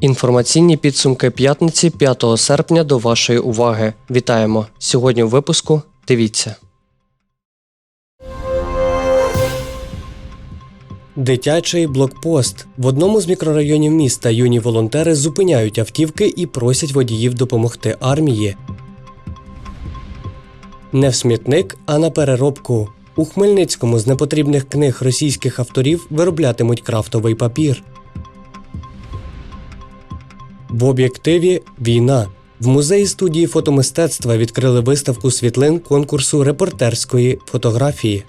Інформаційні підсумки п'ятниці 5 серпня до вашої уваги. Вітаємо! Сьогодні у випуску дивіться. Дитячий блокпост. В одному з мікрорайонів міста юні волонтери зупиняють автівки і просять водіїв допомогти армії. Не в смітник, а на переробку. У Хмельницькому з непотрібних книг російських авторів вироблятимуть крафтовий папір. В об'єктиві війна. В музеї студії фотомистецтва відкрили виставку світлин конкурсу репортерської фотографії.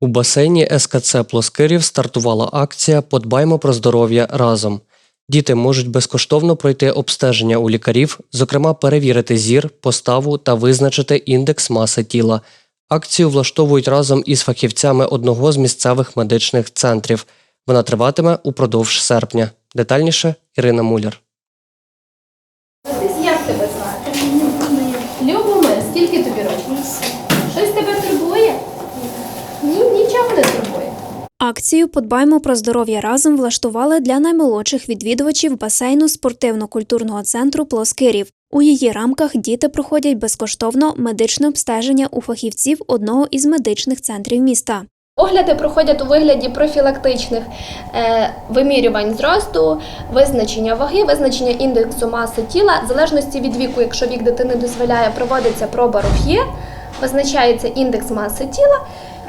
У басейні СКЦ Плоскирів стартувала акція Подбаймо про здоров'я разом. Діти можуть безкоштовно пройти обстеження у лікарів, зокрема перевірити зір, поставу та визначити індекс маси тіла. Акцію влаштовують разом із фахівцями одного з місцевих медичних центрів. Вона триватиме упродовж серпня. Детальніше Ірина Муляр. Як тебе звати? Любомир, скільки тобі років? Щось тебе турбує? Ні, нічого не турбує. Акцію Подбаймо про здоров'я разом влаштували для наймолодших відвідувачів басейну спортивно-культурного центру Плоскирів. У її рамках діти проходять безкоштовно медичне обстеження у фахівців одного із медичних центрів міста. Огляди проходять у вигляді профілактичних е, вимірювань зросту, визначення ваги, визначення індексу маси тіла. В залежності від віку, якщо вік дитини дозволяє, проводиться проба рух'є, визначається індекс маси тіла,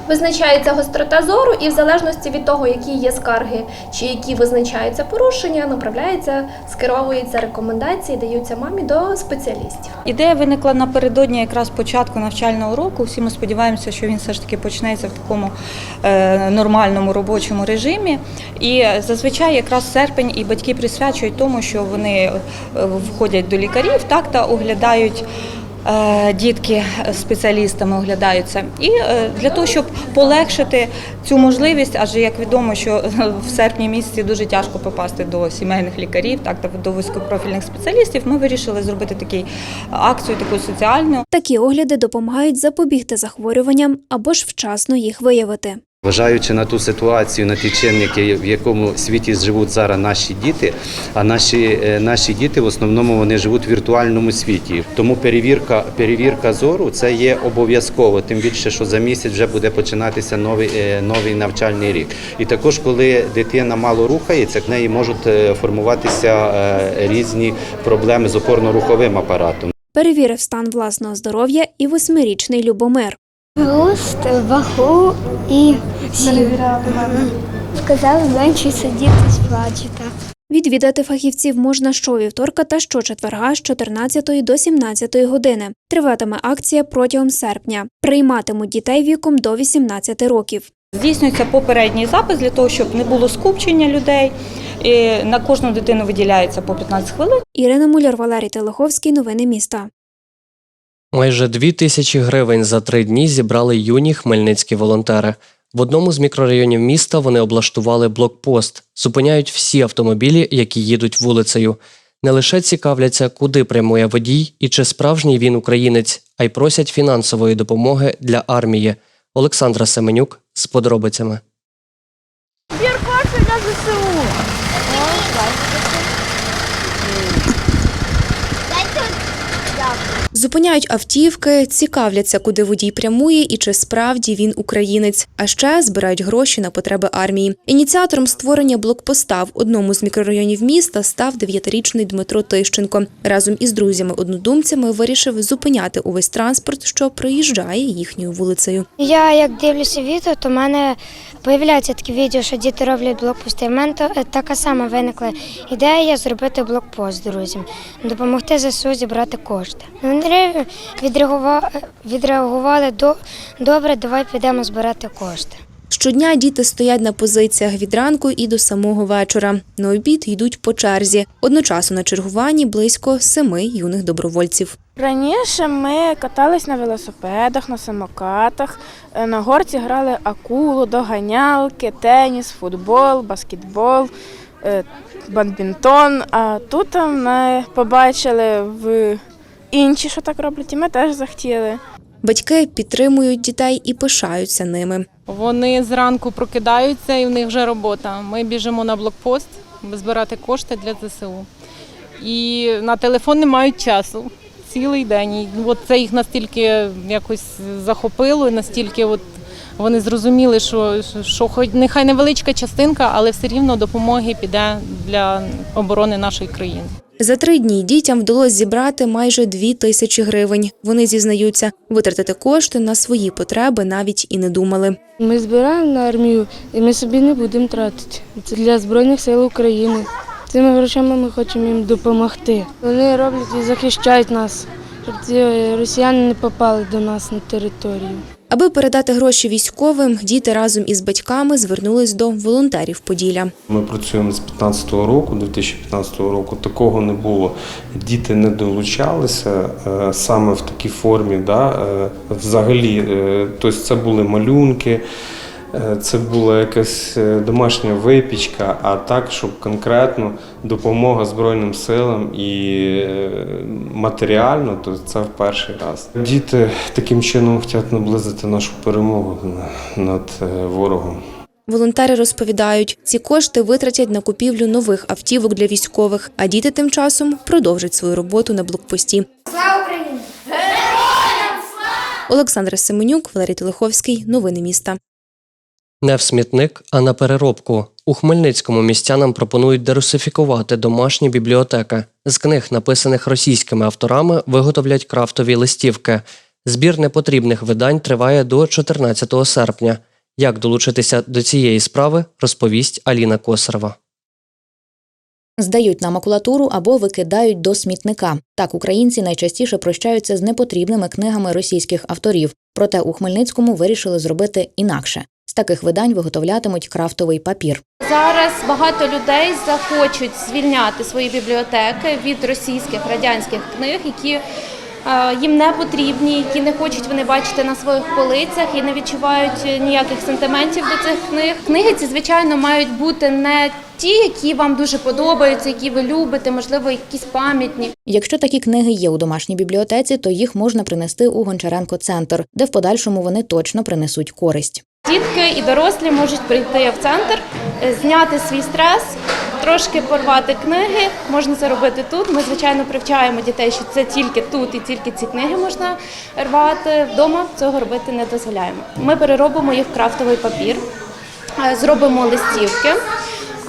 визначається гострота зору, і в залежності від того, які є скарги чи які визначаються порушення, направляється, скеровуються рекомендації, даються мамі до спеціалістів. Ідея виникла напередодні якраз початку навчального року. Всі ми сподіваємося, що він все ж таки почнеться в такому е, нормальному робочому режимі. І зазвичай якраз серпень і батьки присвячують тому, що вони е, входять до лікарів так та оглядають. Е, Дітки спеціалістами оглядаються, і е, для того, щоб полегшити цю можливість, адже як відомо, що в серпні місяці дуже тяжко попасти до сімейних лікарів, так та до вузькопрофільних спеціалістів. Ми вирішили зробити таку акцію, таку соціальну. Такі огляди допомагають запобігти захворюванням або ж вчасно їх виявити. Зважаючи на ту ситуацію, на ті чинники, в якому світі живуть зараз наші діти, а наші, е, наші діти в основному вони живуть в віртуальному світі. Тому перевірка, перевірка зору це є обов'язково, тим більше, що за місяць вже буде починатися новий, е, новий навчальний рік. І також, коли дитина мало рухається, в неї можуть е, формуватися різні проблеми з опорно-руховим апаратом. Перевірив стан власного здоров'я і восьмирічний Любомир. Рост, вагу і сіль. Сказали менше сидіти сплачете. Відвідати фахівців можна щовівторка та щочетверга з 14 до 17 години. Триватиме акція протягом серпня. Прийматимуть дітей віком до 18 років. Здійснюється попередній запис для того, щоб не було скупчення людей. І на кожну дитину виділяється по 15 хвилин. Ірина Муляр, Валерій Телеховський. Новини міста. Майже дві тисячі гривень за три дні зібрали юні хмельницькі волонтери. В одному з мікрорайонів міста вони облаштували блокпост, зупиняють всі автомобілі, які їдуть вулицею. Не лише цікавляться, куди прямує водій і чи справжній він українець, а й просять фінансової допомоги для армії. Олександра Семенюк з подробицями. Зупиняють автівки, цікавляться, куди водій прямує і чи справді він українець. А ще збирають гроші на потреби армії. Ініціатором створення блокпоста в одному з мікрорайонів міста став дев'ятирічний Дмитро Тищенко. Разом із друзями-однодумцями вирішив зупиняти увесь транспорт, що проїжджає їхньою вулицею. Я як дивлюся відео, то в мене появляються такі відео, що діти роблять блокпости. У мене така сама виникла ідея зробити блокпост друзям, допомогти ЗСУ зібрати кошти. Вони відреагували, відреагували до добре, давай підемо збирати кошти. Щодня діти стоять на позиціях від ранку і до самого вечора. На обід йдуть по черзі. Одночасно на чергуванні близько семи юних добровольців. Раніше ми катались на велосипедах, на самокатах, е, на горці грали акулу, доганялки, теніс, футбол, баскетбол, е, бадмінтон. А тут ми побачили в інші, що так роблять, і ми теж захотіли. Батьки підтримують дітей і пишаються ними. Вони зранку прокидаються і в них вже робота. Ми біжимо на блокпост, збирати кошти для ЗСУ. І на телефон не мають часу цілий день. І от це їх настільки якось захопило, і настільки от вони зрозуміли, що, що хоч нехай невеличка частинка, але все рівно допомоги піде для оборони нашої країни. За три дні дітям вдалося зібрати майже дві тисячі гривень. Вони зізнаються, витратити кошти на свої потреби навіть і не думали. Ми збираємо на армію, і ми собі не будемо тратити. Це для Збройних сил України. Цими грошима ми хочемо їм допомогти. Вони роблять і захищають нас, щоб ці росіяни не попали до нас на територію. Аби передати гроші військовим, діти разом із батьками звернулись до волонтерів Поділля. Ми працюємо з 15 року, 2015 року. Такого не було. Діти не долучалися е, саме в такій формі. Да? е, Взагалі, е, тобто це були малюнки, це була якась е, домашня випічка, а так, щоб конкретно допомога Збройним силам і е, матеріально, то це в перший раз. Діти таким чином хочуть наблизити нашу перемогу над е, ворогом. Волонтери розповідають, ці кошти витратять на купівлю нових автівок для військових, а діти тим часом продовжать свою роботу на блокпості. Слава Україні! Олександр Семенюк, Валерій Телеховський. Новини міста. Не в смітник, а на переробку. У Хмельницькому містянам пропонують дерусифікувати домашні бібліотеки. З книг, написаних російськими авторами, виготовлять крафтові листівки. Збір непотрібних видань триває до 14 серпня. Як долучитися до цієї справи, розповість Аліна Косарева. Здають на макулатуру або викидають до смітника. Так українці найчастіше прощаються з непотрібними книгами російських авторів. Проте у Хмельницькому вирішили зробити інакше. Таких видань виготовлятимуть крафтовий папір. Зараз багато людей захочуть звільняти свої бібліотеки від російських радянських книг, які е, їм не потрібні, які не хочуть вони бачити на своїх полицях і не відчувають ніяких сентиментів до цих книг. Книги ці, звичайно, мають бути не ті, які вам дуже подобаються, які ви любите, можливо, якісь пам'ятні. Якщо такі книги є у домашній бібліотеці, то їх можна принести у Гончаренко центр, де в подальшому вони точно принесуть користь. Дітки і дорослі можуть прийти в центр, е, зняти свій стрес, трошки порвати книги. Можна це робити тут. Ми, звичайно, привчаємо дітей, що це тільки тут і тільки ці книги можна рвати. Вдома цього робити не дозволяємо. Ми переробимо їх в крафтовий папір, е, зробимо листівки.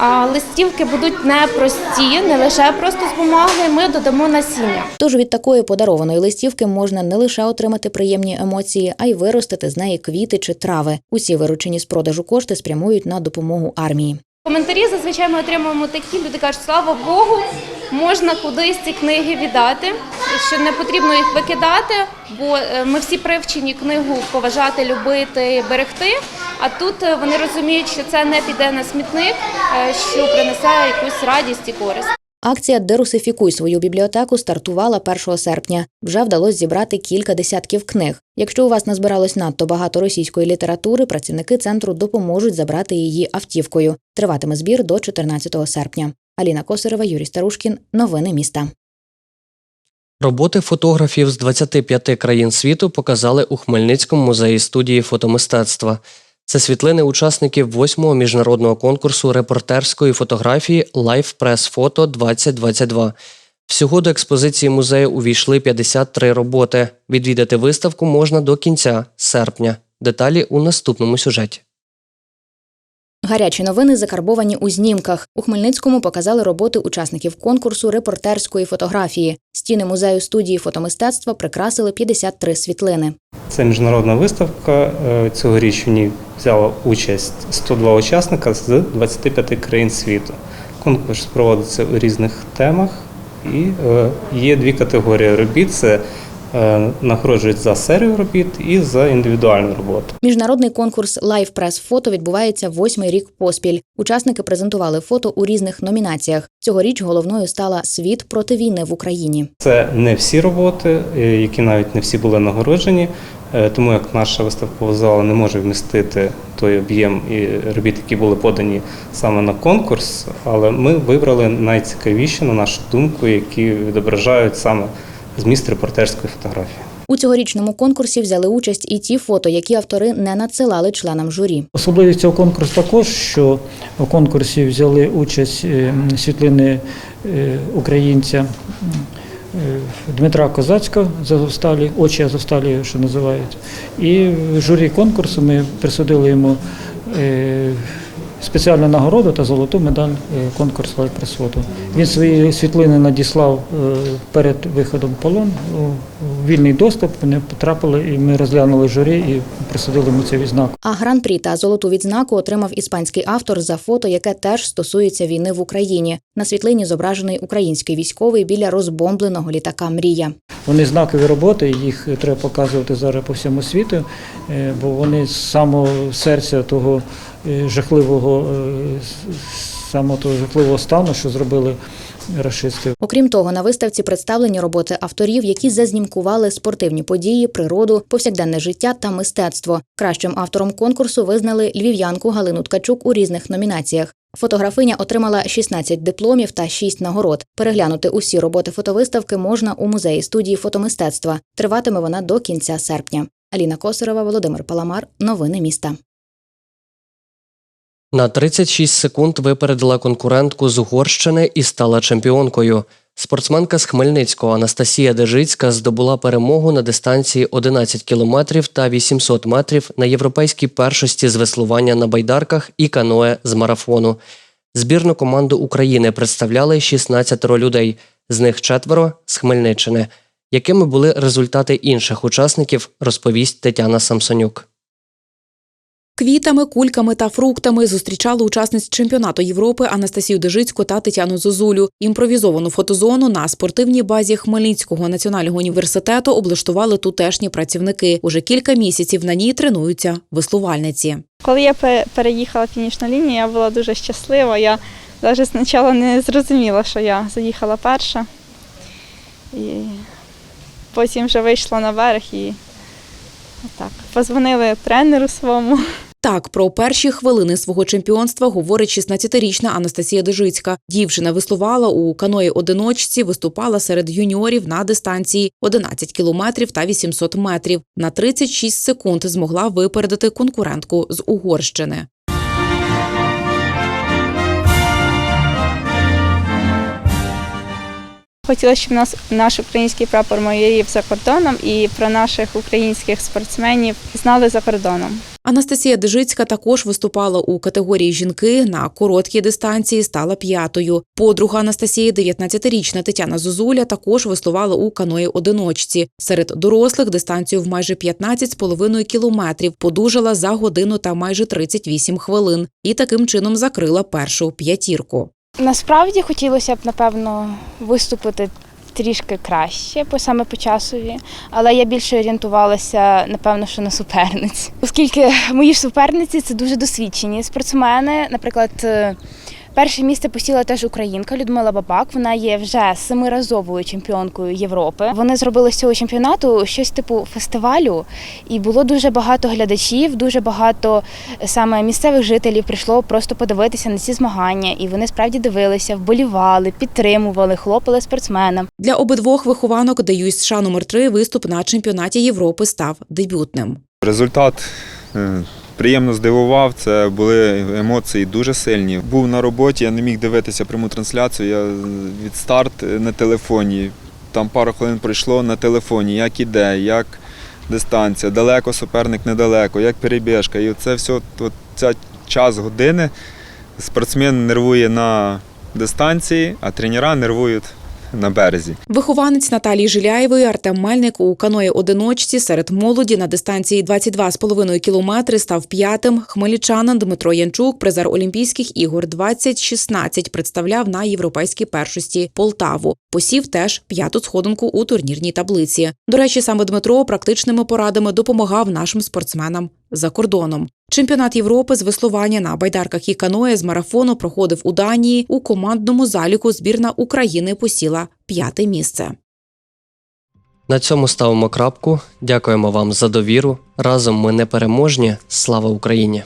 А листівки будуть не прості, не лише просто з бумаги. Ми додамо насіння. Тож від такої подарованої листівки можна не лише отримати приємні емоції, а й виростити з неї квіти чи трави. Усі виручені з продажу кошти спрямують на допомогу армії. Коментарі зазвичай ми отримуємо такі. Люди кажуть, слава Богу, можна кудись ці книги віддати, що не потрібно їх викидати, бо е, ми всі привчені книгу поважати, любити, берегти. А тут е, вони розуміють, що це не піде на смітник, е, що принесе якусь радість і користь. Акція Дерусифікуй свою бібліотеку стартувала 1 серпня. Вже вдалося зібрати кілька десятків книг. Якщо у вас назбиралось надто багато російської літератури, працівники центру допоможуть забрати її автівкою. Триватиме збір до 14 серпня. Аліна Косарева, Юрій Старушкін. Новини міста. Роботи фотографів з 25 країн світу показали у Хмельницькому музеї студії фотомистецтва. Це світлини учасників 8-го міжнародного конкурсу репортерської фотографії Life Press Photo 2022. Всього до експозиції музею увійшли 53 роботи. Відвідати виставку можна до кінця серпня. Деталі у наступному сюжеті. Гарячі новини закарбовані у знімках. У Хмельницькому показали роботи учасників конкурсу репортерської фотографії. Стіни музею студії фотомистецтва прикрасили 53 світлини. Це міжнародна виставка. Е, Цьогоріч в ній взяло участь 102 учасника з 25 країн світу. Конкурс проводиться у різних темах і е, є дві категорії робіт: це е, нагороджують за серію робіт і за індивідуальну роботу. Міжнародний конкурс Live Press Фото відбувається восьмий рік поспіль. Учасники презентували фото у різних номінаціях. Цьогоріч головною стала світ проти війни в Україні. Це не всі роботи, які навіть не всі були нагороджені. Е, Тому як наша виставкова зала не може вмістити той об'єм і робіт, які були подані саме на конкурс, але ми вибрали найцікавіші, на нашу думку, які відображають саме зміст репортерської фотографії. У цьогорічному конкурсі взяли участь і ті фото, які автори не надсилали членам журі. Особливість цього конкурсу також, що у конкурсі взяли участь е, світлини е, українця Дмитра Козацького з Азовсталі, очі Азовсталі, що називають. І в журі конкурсу ми присудили йому е, спеціальну нагороду та золоту медаль е, конкурсу присуду. Він свої світлини надіслав е, перед виходом в полон у вільний доступ. Вони потрапили, і ми розглянули журі і присудили йому цю відзнаку. А гран-прі та золоту відзнаку отримав іспанський автор за фото, яке теж стосується війни в Україні. На світлині зображений український військовий біля розбомбленого літака Мрія. Вони знакові роботи, їх треба показувати зараз по всьому світу, е, бо вони з самого серця того жахливого, е, самого того жахливого стану, що зробили рашисти. Окрім того, на виставці представлені роботи авторів, які зазнімкували спортивні події, природу, повсякденне життя та мистецтво. Кращим автором конкурсу визнали львів'янку Галину Ткачук у різних номінаціях. Фотографиня отримала 16 дипломів та 6 нагород. Переглянути усі роботи фотовиставки можна у музеї студії фотомистецтва. Триватиме вона до кінця серпня. Аліна Косарова, Володимир Паламар. Новини міста. На 36 секунд випередила конкурентку з Угорщини і стала чемпіонкою. Спортсменка з Хмельницького Анастасія Дежицька здобула перемогу на дистанції 11 кілометрів та 800 метрів на європейській першості з веслування на байдарках і каное з марафону. Збірну команду України представляли 16 людей, з них четверо з Хмельниччини. Якими були результати інших учасників, розповість Тетяна Самсонюк. Квітами, кульками та фруктами зустрічали учасниць чемпіонату Європи Анастасію Дежицьку та Тетяну Зозулю. Імпровізовану фотозону на спортивній базі Хмельницького національного університету облаштували тутешні працівники. Уже кілька місяців на ній тренуються веслувальниці. Коли я переїхала фінішну лінію, я була дуже щаслива. Я навіть спочатку не зрозуміла, що я заїхала перша. І потім вже вийшла на берег і так. Позвонили тренеру своєму. Так, про перші хвилини свого чемпіонства говорить 16-річна Анастасія Дежицька. Дівчина висловала у каної одиночці, виступала серед юніорів на дистанції 11 кілометрів та 800 метрів. На 36 секунд змогла випередити конкурентку з Угорщини. Хотіла, щоб нас наш український прапор майорів за кордоном і про наших українських спортсменів знали за кордоном. Анастасія Дежицька також виступала у категорії жінки на короткій дистанції, стала п'ятою. Подруга Анастасії, 19-річна Тетяна Зозуля, також веслувала у каної одиночці. Серед дорослих дистанцію в майже 15,5 кілометрів подужала за годину та майже 38 хвилин і таким чином закрила першу п'ятірку. Насправді хотілося б, напевно, виступити трішки краще, по саме по часові, але я більше орієнтувалася, напевно, що на суперниць. Оскільки мої суперниці це дуже досвідчені спортсмени. Наприклад, перше місце посіла теж українка Людмила Бабак. Вона є вже семиразовою чемпіонкою Європи. Вони зробили з цього чемпіонату щось типу фестивалю, і було дуже багато глядачів, дуже багато е, саме місцевих жителів прийшло просто подивитися на ці змагання. І вони справді дивилися, вболівали, підтримували, хлопали спортсменам. Для обидвох вихованок ДЮС США номер 3 виступ на чемпіонаті Європи став дебютним. Результат е, приємно здивував. Це були емоції дуже сильні. Був на роботі, я не міг дивитися пряму трансляцію. Я від старт на телефоні. Там пару хвилин пройшло на телефоні, як іде, як дистанція, далеко суперник недалеко, як перебіжка. І це все, ця час години спортсмен нервує на дистанції, а тренера нервують на березі. Вихованець Наталії Жиляєвої Артем Мельник у каної одиночці серед молоді на дистанції 22,5 кілометри став п'ятим. Хмельничанин Дмитро Янчук, призер Олімпійських ігор 2016, представляв на європейській першості Полтаву. Посів теж п'яту сходинку у турнірній таблиці. До речі, саме Дмитро практичними порадами допомагав нашим спортсменам за кордоном. Чемпіонат Європи з веслування на байдарках і каное з марафону проходив у Данії. У командному заліку збірна України посіла п'яте місце. На цьому ставимо крапку. Дякуємо вам за довіру. Разом ми непереможні. Слава Україні!